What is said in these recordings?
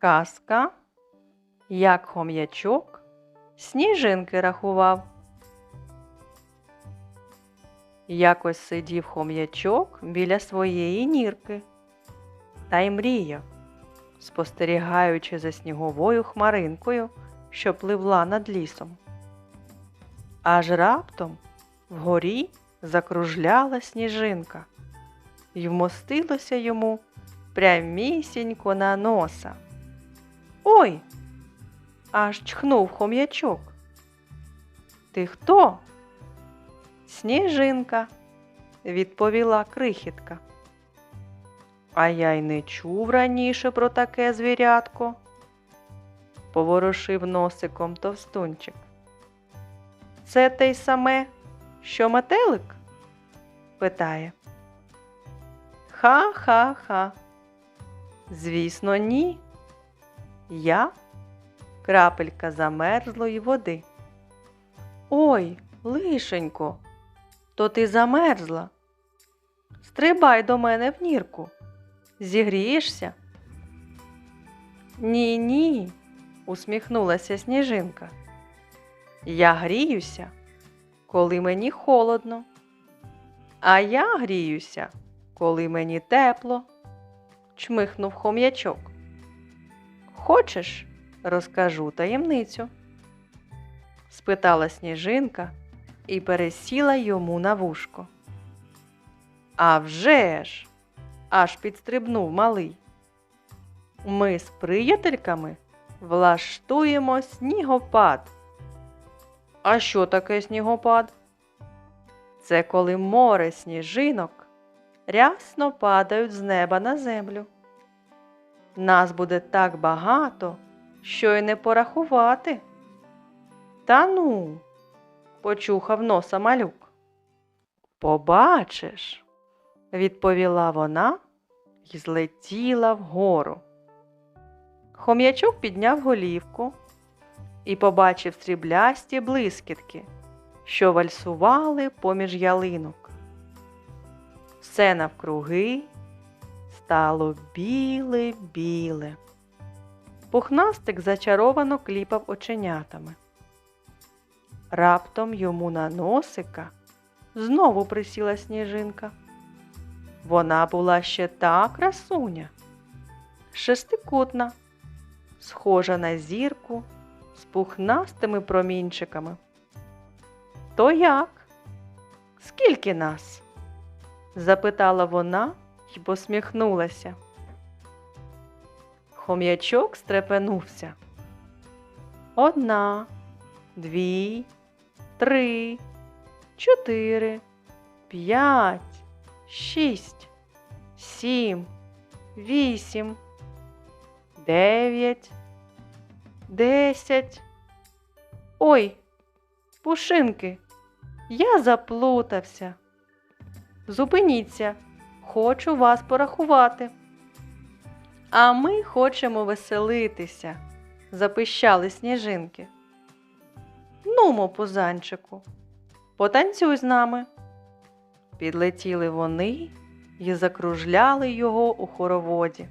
Казка, як хом'ячок сніжинки рахував. Якось сидів хом'ячок біля своєї нірки та й мріяв, спостерігаючи за сніговою хмаринкою, що пливла над лісом. Аж раптом вгорі закружляла сніжинка й вмостилося йому прямісінько на носа. Ой! аж чхнув хом'ячок. Ти хто? Сніжинка, відповіла крихітка. А я й не чув раніше про таке звірятко, поворушив носиком товстунчик. Це те й саме, що метелик? питає. Ха-ха-ха. Звісно, ні. Я крапелька замерзлої води. Ой, лишенько, то ти замерзла. Стрибай до мене в нірку. Зігрієшся? Ні, ні, усміхнулася сніжинка. Я гріюся, коли мені холодно. А я гріюся, коли мені тепло, чмихнув хом'ячок. Хочеш, розкажу таємницю? спитала сніжинка і пересіла йому на вушко. «А вже ж!» – аж підстрибнув малий. Ми з приятельками влаштуємо снігопад. А що таке снігопад? Це коли море сніжинок рясно падають з неба на землю. Нас буде так багато, що й не порахувати. Та ну, почухав носа малюк. Побачиш, відповіла вона і злетіла вгору. Хом'ячок підняв голівку і побачив сріблясті блискітки, що вальсували поміж ялинок. Все навкруги стало біле-біле. Пухнастик зачаровано кліпав оченятами. Раптом йому на носика знову присіла сніжинка. Вона була ще та красуня, шестикутна, схожа на зірку з пухнастими промінчиками. То як? Скільки нас? запитала вона й посміхнулася. Хом'ячок стрепенувся. Одна, дві, три, чотири, п'ять, шість, сім, вісім, дев'ять, десять. Ой, пушинки, я заплутався. Зупиніться, хочу вас порахувати. А ми хочемо веселитися, запищали сніжинки. Нумо, пузанчику, потанцюй з нами. Підлетіли вони і закружляли його у хороводі.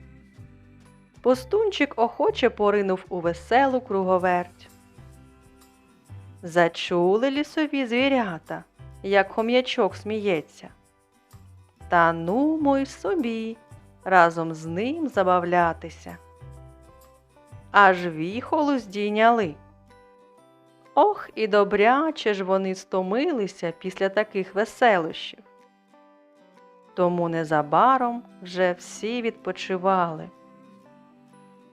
Пустунчик охоче поринув у веселу круговерть. Зачули лісові звірята, як хом'ячок сміється. Та нумо й собі разом з ним забавлятися. Аж віхолу здійняли. Ох, і добряче ж вони стомилися після таких веселощів. Тому незабаром вже всі відпочивали.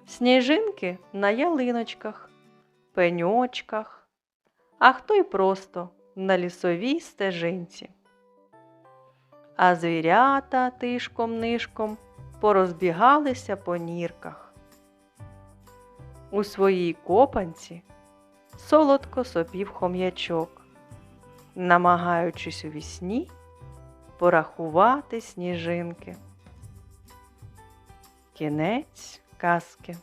Сніжинки на ялиночках, пеньочках, а хто й просто на лісовій стежинці. А звірята тишком-нишком порозбігалися по нірках. У своїй копанці солодко сопів хом'ячок, намагаючись у вісні порахувати сніжинки. Кінець казки.